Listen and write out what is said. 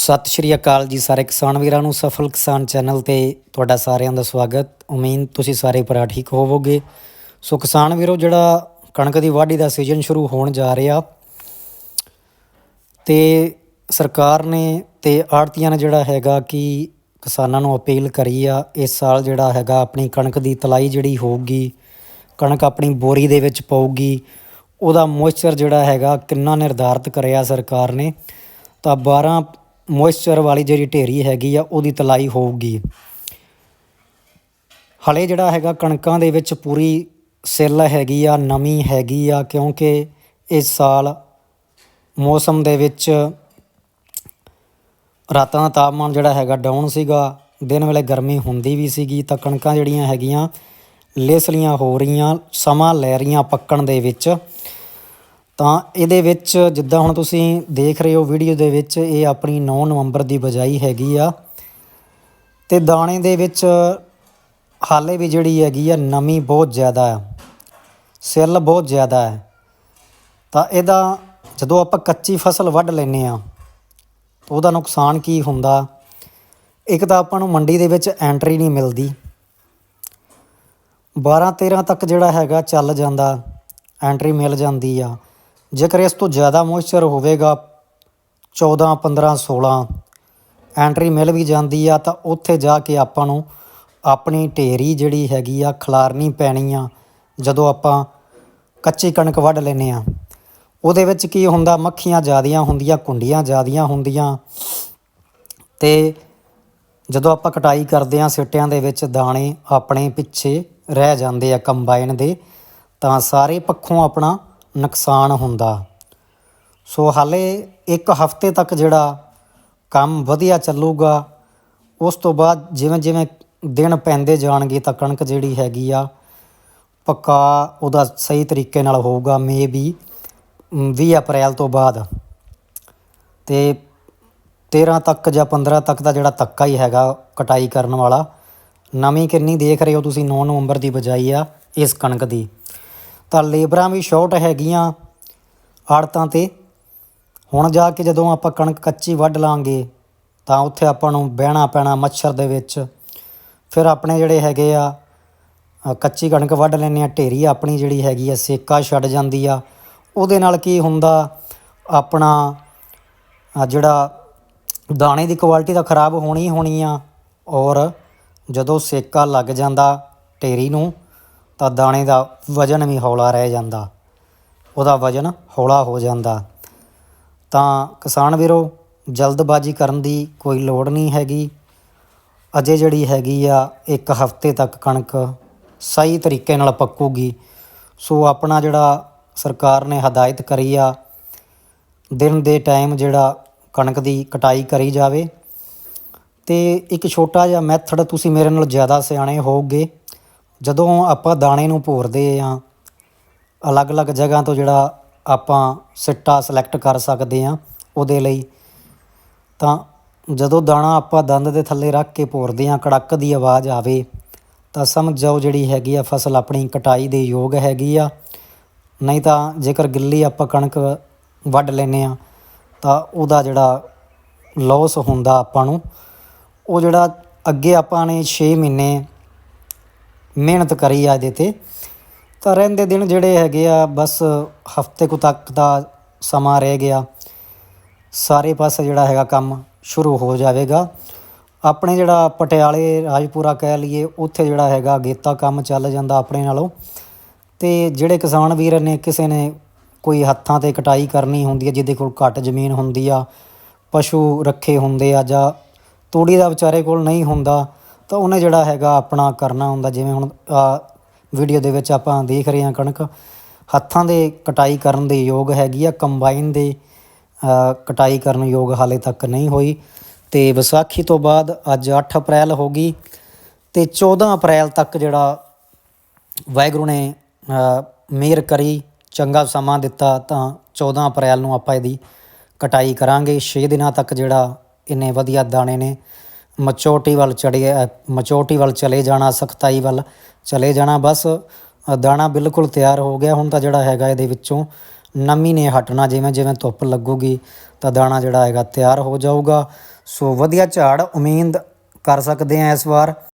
ਸਤਿ ਸ਼੍ਰੀ ਅਕਾਲ ਜੀ ਸਾਰੇ ਕਿਸਾਨ ਵੀਰਾਂ ਨੂੰ, ਸਫਲ ਕਿਸਾਨ ਚੈਨਲ ਤੇ ਤੁਹਾਡਾ ਸਾਰਿਆਂ ਦਾ ਸਵਾਗਤ। ਉਮੀਦ ਤੁਸੀਂ ਸਾਰੇ ਭਰਾ ਠੀਕ ਹੋਵੋਗੇ। ਸੋ ਕਿਸਾਨ ਵੀਰੋ, ਜਿਹੜਾ ਕਣਕ ਦੀ ਵਾਢੀ ਦਾ ਸੀਜ਼ਨ ਸ਼ੁਰੂ ਹੋਣ ਜਾ ਰਿਹਾ, ਤੇ ਸਰਕਾਰ ਨੇ ਤੇ ਆੜਤੀਆਂ ਨੇ ਜਿਹੜਾ ਹੈਗਾ ਕਿ ਕਿਸਾਨਾਂ ਨੂੰ ਅਪੀਲ ਕਰੀ ਆ, ਇਸ ਸਾਲ ਜਿਹੜਾ ਹੈਗਾ ਆਪਣੀ ਕਣਕ ਦੀ ਤਲਾਈ ਜਿਹੜੀ ਹੋਊਗੀ, ਕਣਕ ਆਪਣੀ ਬੋਰੀ ਦੇ ਵਿੱਚ ਪਊਗੀ, ਉਹਦਾ ਮੋਇਸਚਰ ਜਿਹੜਾ ਹੈਗਾ ਕਿੰਨਾ ਨਿਰਧਾਰਤ ਕਰਿਆ ਸਰਕਾਰ ਨੇ। ਤਾਂ 12 ਮੋਇਸਚਰ ਵਾਲੀ ਜਿਹੜੀ ਢੇਰੀ ਹੈਗੀ ਆ, ਉਹਦੀ ਤਲਾਈ ਹੋਊਗੀ। ਹਲੇ ਜਿਹੜਾ ਹੈਗਾ, ਕਣਕਾਂ ਦੇ ਵਿੱਚ ਪੂਰੀ ਸਿੱਲ ਹੈਗੀ ਆ, ਨਮੀ ਹੈਗੀ ਆ, ਕਿਉਂਕਿ ਇਸ ਸਾਲ ਮੌਸਮ ਦੇ ਵਿੱਚ ਰਾਤਾਂ ਦਾ ਤਾਪਮਾਨ ਜਿਹੜਾ ਹੈਗਾ ਡਾਊਨ ਸੀਗਾ। ਦਿਨ ਵੇਲੇ ਗਰਮੀ ਹੁੰਦੀ ਵੀ ਸੀਗੀ, ਤਾਂ ਕਣਕਾਂ ਜਿਹੜੀਆਂ ਹੈਗੀਆਂ, ਲੇਸਲੀਆਂ ਹੋ ਰਹੀਆਂ, ਸਮਾਂ ਲੈ ਰਹੀਆਂ ਪੱਕਣ ਦੇ ਵਿੱਚ। ਤਾਂ ਇਹਦੇ ਵਿੱਚ ਜਿੱਦਾਂ ਹੁਣ ਤੁਸੀਂ ਦੇਖ ਰਹੇ ਹੋ ਵੀਡੀਓ ਦੇ ਵਿੱਚ, ਇਹ ਆਪਣੀ 9 ਨਵੰਬਰ ਦੀ ਬਜਾਈ ਹੈਗੀ ਆ। ਤੇ ਦਾਣੇ ਦੇ ਵਿੱਚ ਹਾਲੇ ਵੀ ਜਿਹੜੀ ਹੈਗੀ ਆ, ਨਮੀ ਬਹੁਤ ਜ਼ਿਆਦਾ ਆ। ਸੈੱਲ ਬਹੁਤ ਜ਼ਿਆਦਾ ਹੈ ਤਾਂ ਇਹਦਾ ਜਦੋਂ ਆਪਾਂ ਕੱਚੀ ਫਸਲ ਵੱਢ ਲੈਨੇ ਆ ਤਾਂ ਉਹਦਾ ਨੁਕਸਾਨ ਕੀ ਹੁੰਦਾ? ਇੱਕ ਤਾਂ ਆਪਾਂ ਨੂੰ ਮੰਡੀ ਦੇ ਵਿੱਚ ਐਂਟਰੀ ਨਹੀਂ ਮਿਲਦੀ। 12 13 ਤੱਕ ਜਿਹੜਾ ਹੈਗਾ ਚੱਲ ਜਾਂਦਾ ਐਂਟਰੀ ਮਿਲ ਜਾਂਦੀ ਆ। ਜੇਕਰ ਇਸ ਤੋਂ ਜ਼ਿਆਦਾ ਮੋਇਸਚਰ ਹੋਵੇਗਾ 14 15 16 ਐਂਟਰੀ ਮਿਲ ਵੀ ਜਾਂਦੀ ਆ, ਤਾਂ ਉੱਥੇ ਜਾ ਕੇ ਆਪਾਂ ਨੂੰ ਆਪਣੀ ਢੇਰੀ ਜਿਹੜੀ ਹੈਗੀ ਆ, ਖਲਾਰਨੀ ਪੈਣੀ ਆ, ਜਦੋਂ ਆਪਾਂ ਕੱਚੀ ਕਣਕ ਵੱਢ ਲੈਨੇ ਆ। ਉਹਦੇ ਵਿੱਚ ਕੀ ਹੁੰਦਾ, ਮੱਖੀਆਂ ਜ਼ਿਆਦੀਆਂ ਹੁੰਦੀਆਂ, ਕੁੰਡੀਆਂ ਜ਼ਿਆਦੀਆਂ ਹੁੰਦੀਆਂ। ਤੇ ਜਦੋਂ ਆਪਾਂ ਕਟਾਈ ਕਰਦੇ ਆ ਸਿੱਟਿਆਂ ਦੇ ਵਿੱਚ, ਦਾਣੇ ਆਪਣੇ ਪਿੱਛੇ ਰਹਿ ਜਾਂਦੇ ਆ ਕੰਬਾਈਨ ਦੇ, ਤਾਂ ਸਾਰੇ ਪੱਖੋਂ ਆਪਣਾ ਨੁਕਸਾਨ ਹੁੰਦਾ। ਸੋ ਹਾਲੇ ਇੱਕ ਹਫ਼ਤੇ ਤੱਕ ਜਿਹੜਾ ਕੰਮ ਵਧੀਆ ਚੱਲੂਗਾ, ਉਸ ਤੋਂ ਬਾਅਦ ਜਿਵੇਂ ਜਿਵੇਂ ਦਿਨ ਪੈਂਦੇ ਜਾਣਗੇ ਤਾਂ ਕਣਕ ਜਿਹੜੀ ਹੈਗੀ ਆ, ਪੱਕਾ ਉਹਦਾ ਸਹੀ ਤਰੀਕੇ ਨਾਲ ਹੋਊਗਾ ਮੇ ਵੀ 20 ਅਪ੍ਰੈਲ ਤੋਂ ਬਾਅਦ। ਤੇ 13 ਤੱਕ ਜਾਂ 15 ਤੱਕ ਦਾ ਜਿਹੜਾ ਤੱਕਾ ਹੀ ਹੈਗਾ ਕਟਾਈ ਕਰਨ ਵਾਲਾ, ਨਵੀਂ ਕਿੰਨੀ ਦੇਖ ਰਹੇ ਹੋ ਤੁਸੀਂ 9 ਨਵੰਬਰ ਦੀ ਬਜਾਈ ਆ ਇਸ ਕਣਕ ਦੀ। ਤਾਂ ਲੇਬਰਾਂ ਵੀ ਸ਼ਾਰਟ ਹੈਗੀਆਂ ਆੜਤਾਂ ਤੇ। ਹੁਣ ਜਾ ਕੇ ਜਦੋਂ ਆਪਾਂ ਕਣਕ ਕੱਚੀ ਵੱਢ ਲਾਂਗੇ, ਤਾਂ ਉੱਥੇ ਆਪਾਂ ਨੂੰ ਬਹਿਣਾ ਪੈਣਾ ਮੱਛਰ ਦੇ ਵਿੱਚ। ਫਿਰ ਆਪਣੇ ਜਿਹੜੇ ਹੈਗੇ ਆ ਕੱਚੀ ਕਣਕ ਵੱਢ ਲੈਂਦੇ ਆ, ਢੇਰੀ ਆਪਣੀ ਜਿਹੜੀ ਹੈਗੀ ਆ, ਸੇਕਾ ਛੱਡ ਜਾਂਦੀ ਆ। ਉਹਦੇ ਨਾਲ ਕੀ ਹੁੰਦਾ, ਆਪਣਾ ਜਿਹੜਾ ਦਾਣੇ ਦੀ ਕੁਆਲਿਟੀ ਤਾਂ ਖਰਾਬ ਹੋਣੀ ਹੋਣੀ ਆ, ਔਰ ਜਦੋਂ ਸੇਕਾ ਲੱਗ ਜਾਂਦਾ ਢੇਰੀ ਨੂੰ ਤਾਂ ਦਾਣੇ ਦਾ ਵਜਨ ਵੀ ਹੌਲਾ ਰਹਿ ਜਾਂਦਾ, ਉਹਦਾ ਵਜਨ ਹੌਲਾ ਹੋ ਜਾਂਦਾ। ਤਾਂ ਕਿਸਾਨ ਵੀਰੋ, ਜਲਦਬਾਜ਼ੀ ਕਰਨ ਦੀ ਕੋਈ ਲੋੜ ਨਹੀਂ ਹੈਗੀ। ਅਜੇ ਜਿਹੜੀ ਹੈਗੀ ਆ, ਇੱਕ ਹਫ਼ਤੇ ਤੱਕ ਕਣਕ ਸਹੀ ਤਰੀਕੇ ਨਾਲ ਪੱਕੂਗੀ। ਸੋ ਆਪਣਾ ਜਿਹੜਾ ਸਰਕਾਰ ਨੇ ਹਦਾਇਤ ਕਰੀ ਆ, ਦਿਨ ਦੇ ਟਾਈਮ ਜਿਹੜਾ ਕਣਕ ਦੀ ਕਟਾਈ ਕਰੀ ਜਾਵੇ। ਤੇ ਇੱਕ ਛੋਟਾ ਜਿਹਾ ਮੈਥਡ ਤੁਸੀਂ ਮੇਰੇ ਨਾਲ ਜ਼ਿਆਦਾ ਸਿਆਣੇ ਹੋਵੋਗੇ। ਜਦੋਂ ਆਪਾਂ ਦਾਣੇ ਨੂੰ ਭੋਰਦੇ ਹਾਂ ਅਲੱਗ-ਅਲੱਗ ਜਗ੍ਹਾ ਤੋਂ ਜਿਹੜਾ ਆਪਾਂ ਸਿੱਟਾ ਸਿਲੈਕਟ ਕਰ ਸਕਦੇ ਹਾਂ ਉਹਦੇ ਲਈ, ਤਾਂ ਜਦੋਂ ਦਾਣਾ ਆਪਾਂ ਦੰਦ ਦੇ ਥੱਲੇ ਰੱਖ ਕੇ ਭੋਰਦੇ ਹਾਂ ਕੜਕ ਦੀ ਆਵਾਜ਼ ਆਵੇ, ਤਾਂ ਸਮਝ ਜਾਓ ਜਿਹੜੀ ਹੈਗੀ ਆ ਫਸਲ ਆਪਣੀ ਕਟਾਈ ਦੇ ਯੋਗ ਹੈਗੀ ਆ। ਨਹੀਂ ਤਾਂ ਜੇਕਰ ਗਿੱਲੀ ਆਪਾਂ ਕਣਕ ਵੱਢ ਲੈਨੇ ਆ, ਤਾਂ ਉਹਦਾ ਜਿਹੜਾ ਲਾਸ ਹੁੰਦਾ ਆਪਾਂ ਨੂੰ, ਉਹ ਜਿਹੜਾ ਅੱਗੇ ਆਪਾਂ ਨੇ 6 ਮਹੀਨੇ ਮਿਹਨਤ ਕਰੀ ਆ ਇਹਦੇ ਤੇ। ਤਾਂ ਰਹਿੰਦੇ ਦਿਨ ਜਿਹੜੇ ਹੈਗੇ ਆ, ਬਸ ਹਫ਼ਤੇ ਕੁ ਤੱਕ ਦਾ ਸਮਾਂ ਰਹਿ ਗਿਆ। ਸਾਰੇ ਪਾਸੇ ਜਿਹੜਾ ਹੈਗਾ ਕੰਮ ਸ਼ੁਰੂ ਹੋ ਜਾਵੇਗਾ। ਆਪਣੇ ਜਿਹੜਾ ਪਟਿਆਲੇ, ਰਾਜਪੁਰਾ ਕਹਿ ਲਈਏ, ਉੱਥੇ ਜਿਹੜਾ ਹੈਗਾ ਗੇਤਾ ਕੰਮ ਚੱਲ ਜਾਂਦਾ ਆਪਣੇ ਨਾਲੋਂ। ਤੇ ਜਿਹੜੇ ਕਿਸਾਨ ਵੀਰ ਨੇ, ਕਿਸੇ ਨੇ ਕੋਈ ਹੱਥਾਂ ਤੇ ਕਟਾਈ ਕਰਨੀ ਹੁੰਦੀ ਹੈ ਜਿਹਦੇ ਕੋਲ ਘੱਟ ਜ਼ਮੀਨ ਹੁੰਦੀ ਆ, ਪਸ਼ੂ ਰੱਖੇ ਹੁੰਦੇ ਆ ਜਾਂ ਤੂੜੀ ਦਾ ਵਿਚਾਰੇ ਕੋਲ ਨਹੀਂ ਹੁੰਦਾ ਤਾਂ ਉਹਨੇ ਜਿਹੜਾ ਹੈਗਾ ਆਪਣਾ ਕਰਨਾ ਹੁੰਦਾ, ਜਿਵੇਂ ਹੁਣ ਆ ਵੀਡੀਓ ਦੇ ਵਿੱਚ ਆਪਾਂ ਦੇਖ ਰਹੇ ਹਾਂ ਕਣਕ, ਹੱਥਾਂ ਦੇ ਕਟਾਈ ਕਰਨ ਦੇ ਯੋਗ ਹੈਗੀ ਆ ਕੰਬਾਈਨ ਦੇ ਕਟਾਈ ਕਰਨ ਯੋਗ ਹਾਲੇ ਤੱਕ ਨਹੀਂ ਹੋਈ। ਤੇ ਵਿਸਾਖੀ ਤੋਂ ਬਾਅਦ ਅੱਜ 8 ਅਪ੍ਰੈਲ ਹੋ ਗਈ ਤੇ 14 ਅਪ੍ਰੈਲ ਤੱਕ ਜਿਹੜਾ ਵਾਹਿਗੁਰੂ ਨੇ ਮਿਹਰ ਕਰੀ, ਚੰਗਾ ਸਮਾਂ ਦਿੱਤਾ, ਤਾਂ 14 ਅਪ੍ਰੈਲ ਨੂੰ ਆਪਾਂ ਇਹਦੀ ਕਟਾਈ ਕਰਾਂਗੇ। 6 ਦਿਨਾਂ ਤੱਕ ਜਿਹੜਾ ਇੰਨੇ ਵਧੀਆ ਦਾਣੇ ਨੇ। ਮਚੋਟੀ ਵੱਲ ਚੜੇ ਮਚੋਟੀ ਵੱਲ ਚਲੇ ਜਾਣਾ, ਸਖਤਾਈ ਵੱਲ ਚਲੇ ਜਾਣਾ, ਬਸ ਦਾਣਾ ਬਿਲਕੁਲ ਤਿਆਰ ਹੋ ਗਿਆ। ਹੁਣ ਤਾਂ ਜਿਹੜਾ ਹੈਗਾ ਇਹਦੇ ਵਿੱਚੋਂ ਨਮੀ ਨੇ ਹਟਣਾ, ਜਿਵੇਂ ਜਿਵੇਂ ਧੁੱਪ ਲੱਗੂਗੀ ਤਾਂ ਦਾਣਾ ਜਿਹੜਾ ਹੈਗਾ ਤਿਆਰ ਹੋ ਜਾਊਗਾ। ਸੋ ਵਧੀਆ ਝਾੜ, ਉਮੀਦ ਕਰ ਸਕਦੇ ਆ ਇਸ ਵਾਰ।